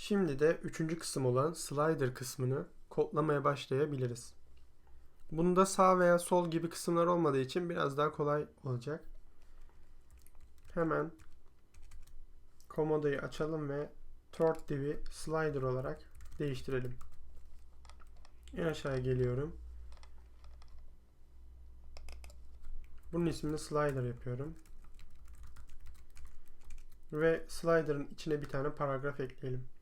Şimdi de üçüncü kısım olan slider kısmını kodlamaya başlayabiliriz. Bunda sağ veya sol gibi kısımlar olmadığı için biraz daha kolay olacak. Hemen komodoyu açalım ve tort div'i slider olarak değiştirelim. En aşağıya geliyorum. Bunun ismini slider yapıyorum. Ve slider'ın içine bir tane paragraf ekleyelim.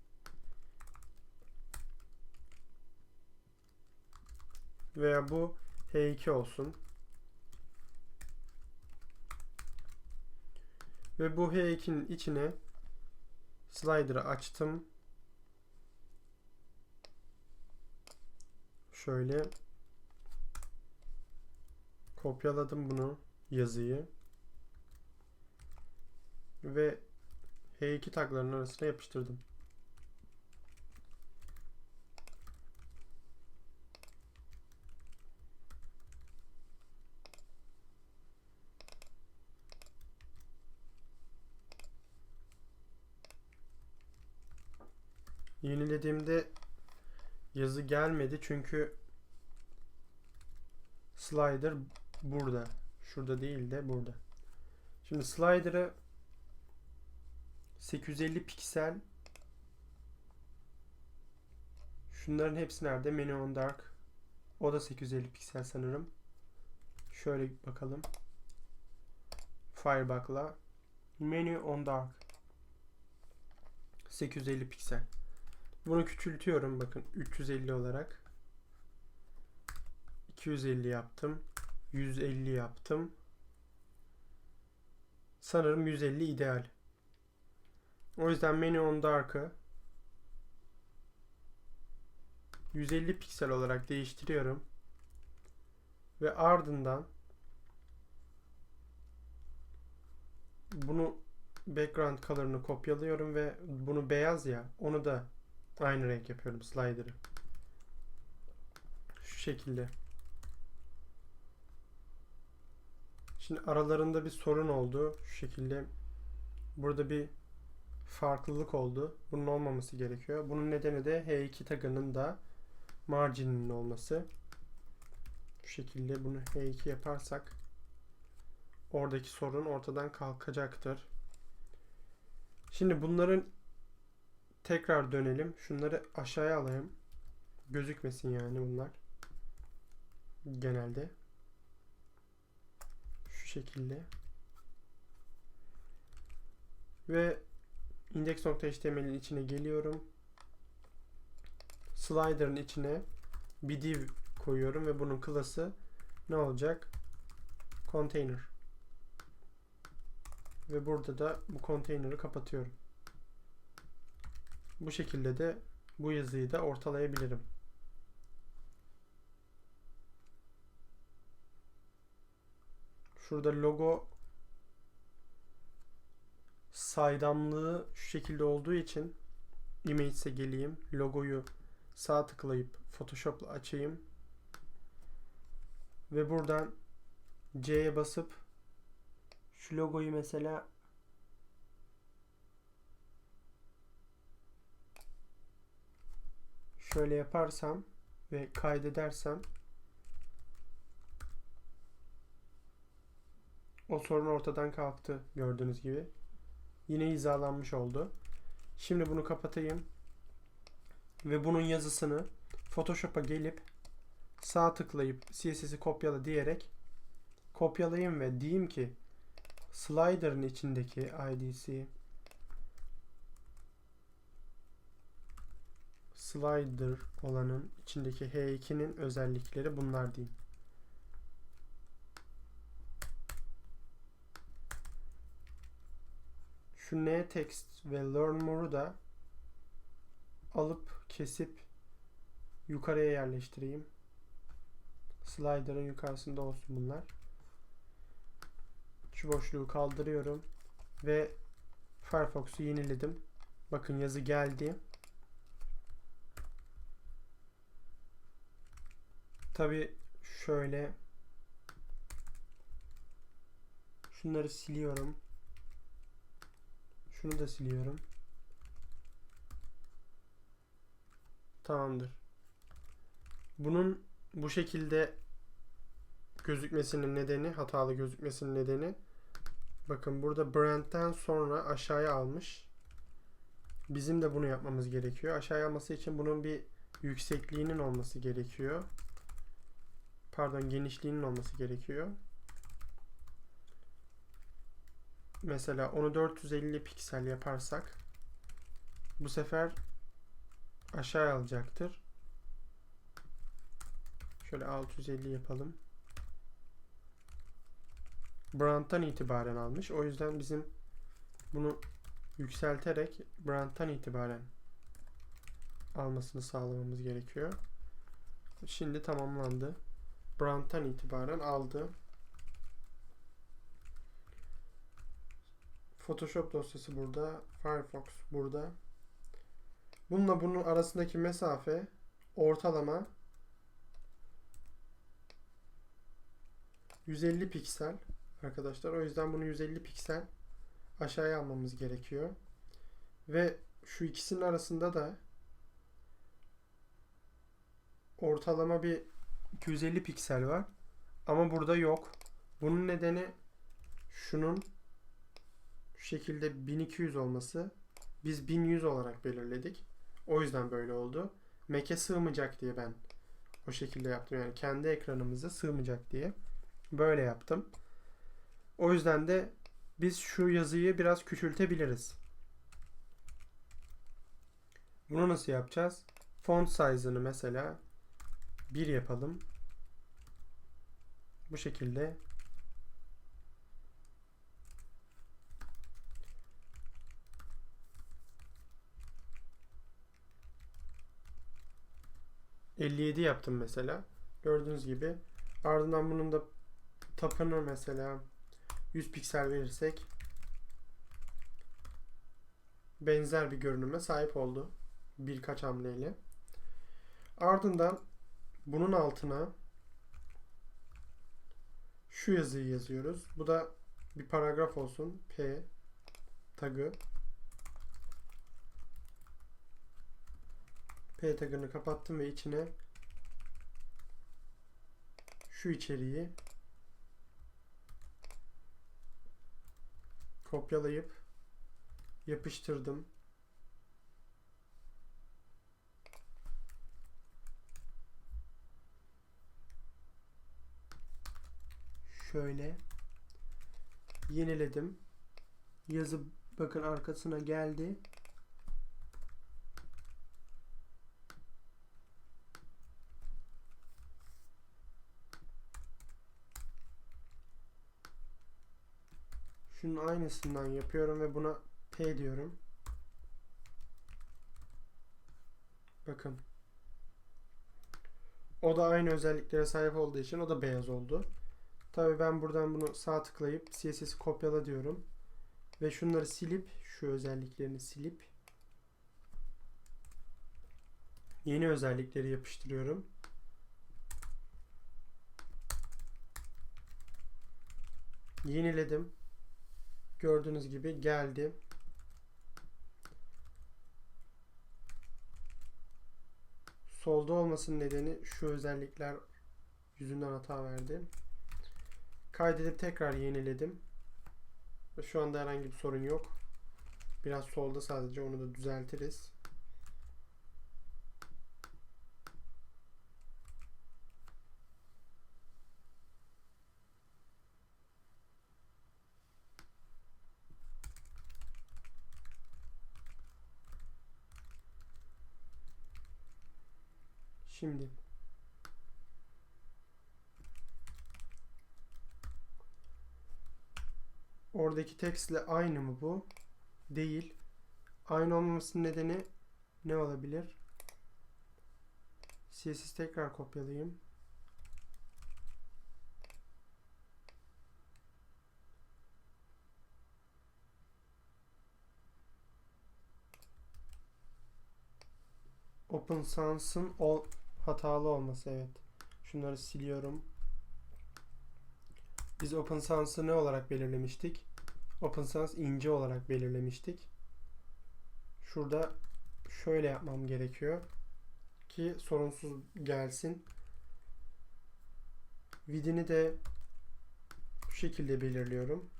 Veya bu H2 olsun. Ve bu H2'nin içine slider'ı açtım. Şöyle kopyaladım bunu yazıyı ve H2 taglarının arasına yapıştırdım. Yenilediğimde yazı gelmedi çünkü slider burada. Şurada değil de burada. Şimdi slider'ı 850 piksel Şunların hepsi nerede? Menu on Dark. O da 850 piksel sanırım. Şöyle bakalım. Firebug'la Menu on Dark 850 piksel. Bunu küçültüyorum bakın 350 olarak. 250 yaptım. 150 yaptım. Sanırım 150 ideal. O yüzden Menu on Dark'ı 150 piksel olarak değiştiriyorum. Ve ardından bunu background color'ını kopyalıyorum ve bunu beyaz ya onu da aynı renk yapıyorum slider'ı. Şu şekilde. Şimdi aralarında bir sorun oldu. Şu şekilde burada bir farklılık oldu. Bunun olmaması gerekiyor. Bunun nedeni de H2 tagının da margininin olması. Şu şekilde bunu H2 yaparsak oradaki sorun ortadan kalkacaktır. Şimdi bunların tekrar dönelim. Şunları aşağıya alayım. Gözükmesin yani bunlar. Genelde. Şu şekilde. Ve index.html'in içine geliyorum. Slider'ın içine bir div koyuyorum ve bunun klası ne olacak? Container. Ve burada da bu container'ı kapatıyorum. Bu şekilde de bu yazıyı da ortalayabilirim. Şurada logo saydamlığı şu şekilde olduğu için Image'e geleyim. Logoyu sağ tıklayıp Photoshop'la açayım. Ve buradan C'ye basıp şu logoyu mesela şöyle yaparsam ve kaydedersem o sorun ortadan kalktı gördüğünüz gibi. Yine hizalanmış oldu. Şimdi bunu kapatayım. Ve bunun yazısını Photoshop'a gelip sağ tıklayıp CSS'i kopyala diyerek kopyalayayım ve diyeyim ki slider'ın içindeki IDC slider olanın içindeki H2'nin özellikleri bunlar diyeyim. Şu n text ve learn more'u da alıp kesip yukarıya yerleştireyim. Slider'ın yukarısında olsun bunlar. Şu boşluğu kaldırıyorum ve Firefox'u yeniledim. Bakın yazı geldi. Tabi şöyle şunları siliyorum. Şunu da siliyorum. Tamamdır. Bunun bu şekilde gözükmesinin nedeni, hatalı gözükmesinin nedeni bakın burada brand'den sonra aşağıya almış. Bizim de bunu yapmamız gerekiyor. Aşağıya alması için bunun bir yüksekliğinin olması gerekiyor. Pardon, genişliğinin olması gerekiyor. Mesela onu 450 piksel yaparsak bu sefer aşağı alacaktır. Şöyle 650 yapalım. Brand'dan itibaren almış. O yüzden bizim bunu yükselterek Brand'dan itibaren almasını sağlamamız gerekiyor. Şimdi tamamlandı. Brand'dan itibaren aldı. Photoshop dosyası burada. Firefox burada. Bununla bunun arasındaki mesafe ortalama 150 piksel arkadaşlar. O yüzden bunu 150 piksel aşağıya almamız gerekiyor. Ve şu ikisinin arasında da ortalama bir 250 piksel var. Ama burada yok. Bunun nedeni şunun şu şekilde 1200 olması. Biz 1100 olarak belirledik. O yüzden böyle oldu. Mac'e sığmayacak diye ben o şekilde yaptım. Yani kendi ekranımıza sığmayacak diye. Böyle yaptım. O yüzden de biz şu yazıyı biraz küçültebiliriz. Bunu nasıl yapacağız? Font size'ını mesela 1 yapalım. Bu şekilde ...57 yaptım mesela. Gördüğünüz gibi. Ardından bunun da tapını mesela 100 piksel verirsek benzer bir görünüme sahip oldu. Birkaç hamleyle. Ardından bunun altına şu yazıyı yazıyoruz. Bu da bir paragraf olsun. P tagı P tagını kapattım ve içine şu içeriği kopyalayıp yapıştırdım. Şöyle yeniledim. Yazı bakın arkasına geldi. Şunun aynısından yapıyorum ve buna P diyorum. Bakın. O da aynı özelliklere sahip olduğu için o da beyaz oldu. Tabi ben buradan bunu sağ tıklayıp CSS'i kopyala diyorum. Ve şunları silip şu özelliklerini silip yeni özellikleri yapıştırıyorum. Yeniledim. Gördüğünüz gibi geldi. Solda olmasının nedeni şu özellikler yüzünden hata verdi. Kaydedip tekrar yeniledim. Şu anda herhangi bir sorun yok. Biraz solda sadece onu da düzeltiriz. Şimdi oradaki tekstle aynı mı bu? Değil. Aynı olmamasının nedeni ne olabilir? CSS tekrar kopyalayayım. Open Sans'ın ol hatalı olması evet. Şunları siliyorum. Biz Open Sans'ı ne olarak belirlemiştik? Open Sans ince olarak belirlemiştik. Şurada şöyle yapmam gerekiyor. ki sorunsuz gelsin. Vidini de bu şekilde belirliyorum.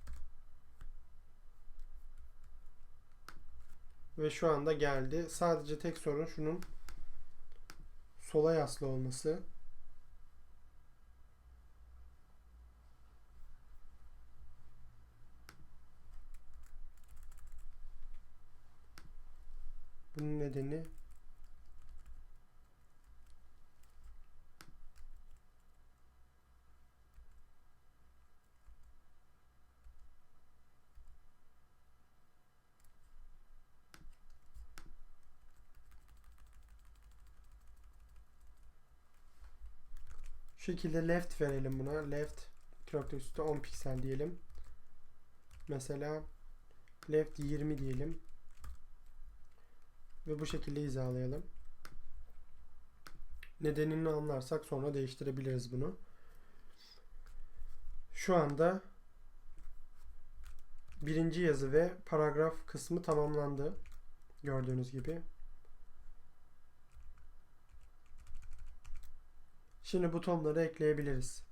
Ve şu anda geldi. Sadece tek sorun şunun sola yaslı olması. Bunun nedeni şekilde left verelim buna. Left nokta üstü 10 piksel diyelim. Mesela left 20 diyelim. Ve bu şekilde hizalayalım. Nedenini anlarsak sonra değiştirebiliriz bunu. Şu anda birinci yazı ve paragraf kısmı tamamlandı. Gördüğünüz gibi. Şimdi butonları ekleyebiliriz.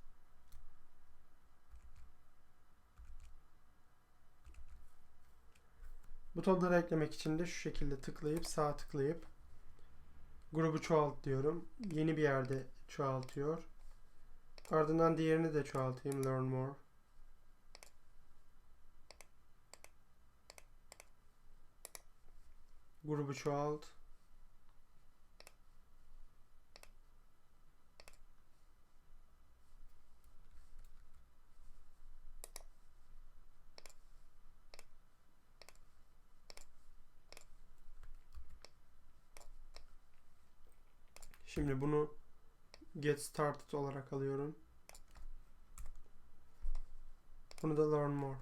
Butonları eklemek için de şu şekilde tıklayıp sağ tıklayıp grubu çoğalt diyorum. Yeni bir yerde çoğaltıyor. Ardından diğerini de çoğaltayım. Learn more. Grubu çoğalt. Şimdi bunu get started olarak alıyorum. Bunu da learn more.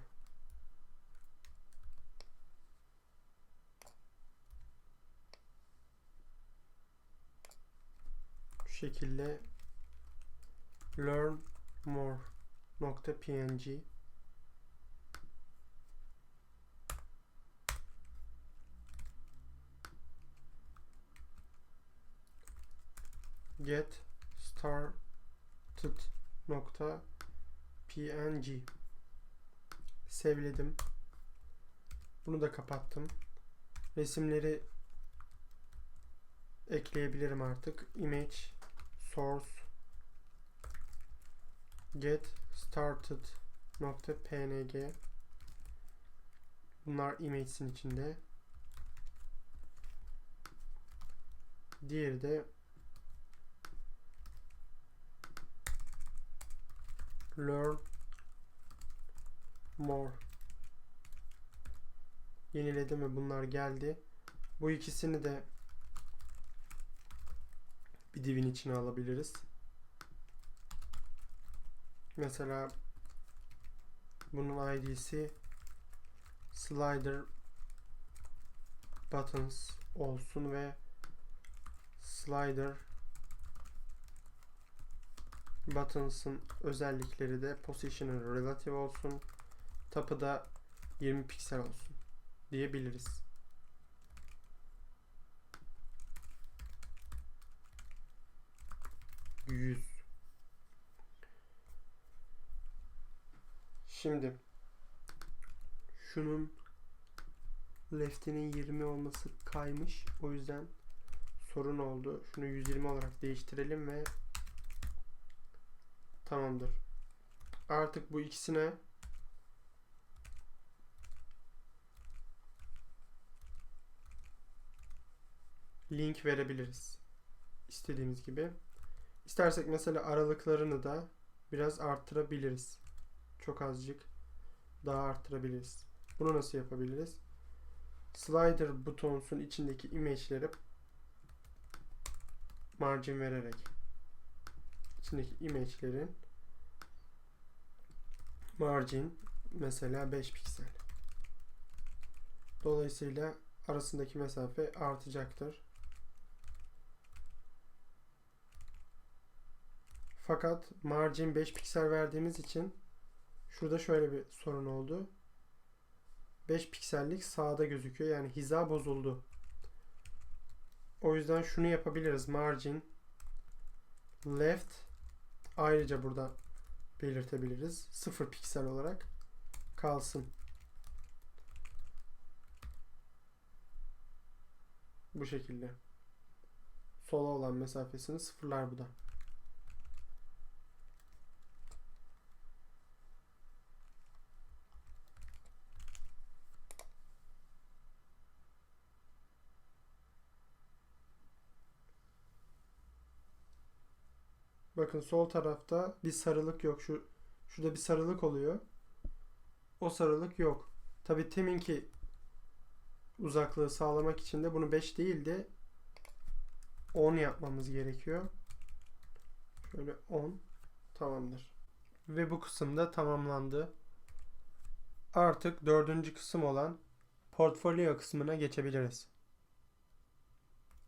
Bu şekilde learn more png get started nokta png sevledim. Bunu da kapattım. Resimleri ekleyebilirim artık. Image source get started nokta png Bunlar image'in içinde. Diğeri de learn more yeniledim ve bunlar geldi. Bu ikisini de bir divin içine alabiliriz. Mesela bunun ID'si slider buttons olsun ve slider buttons'ın özellikleri de positioner relative olsun. Tapı da 20 piksel olsun diyebiliriz. Yüz. Şimdi şunun left'inin 20 olması kaymış. O yüzden sorun oldu. Şunu 120 olarak değiştirelim ve tamamdır. Artık bu ikisine link verebiliriz. İstediğimiz gibi. İstersek mesela aralıklarını da biraz arttırabiliriz. Çok azıcık daha arttırabiliriz. Bunu nasıl yapabiliriz? Slider butonsun içindeki image'leri margin vererek içindeki image'lerin margin mesela 5 piksel. Dolayısıyla arasındaki mesafe artacaktır. Fakat margin 5 piksel verdiğimiz için şurada şöyle bir sorun oldu. 5 piksellik sağda gözüküyor. Yani hiza bozuldu. O yüzden şunu yapabiliriz. Margin left ayrıca burada belirtebiliriz. 0 piksel olarak kalsın. Bu şekilde. Sola olan mesafesini sıfırlar bu da. Bakın sol tarafta bir sarılık yok. Şu şurada bir sarılık oluyor. O sarılık yok. Tabi teminki uzaklığı sağlamak için de bunu 5 değil de 10 yapmamız gerekiyor. Şöyle 10 tamamdır. Ve bu kısım da tamamlandı. Artık dördüncü kısım olan portfolyo kısmına geçebiliriz.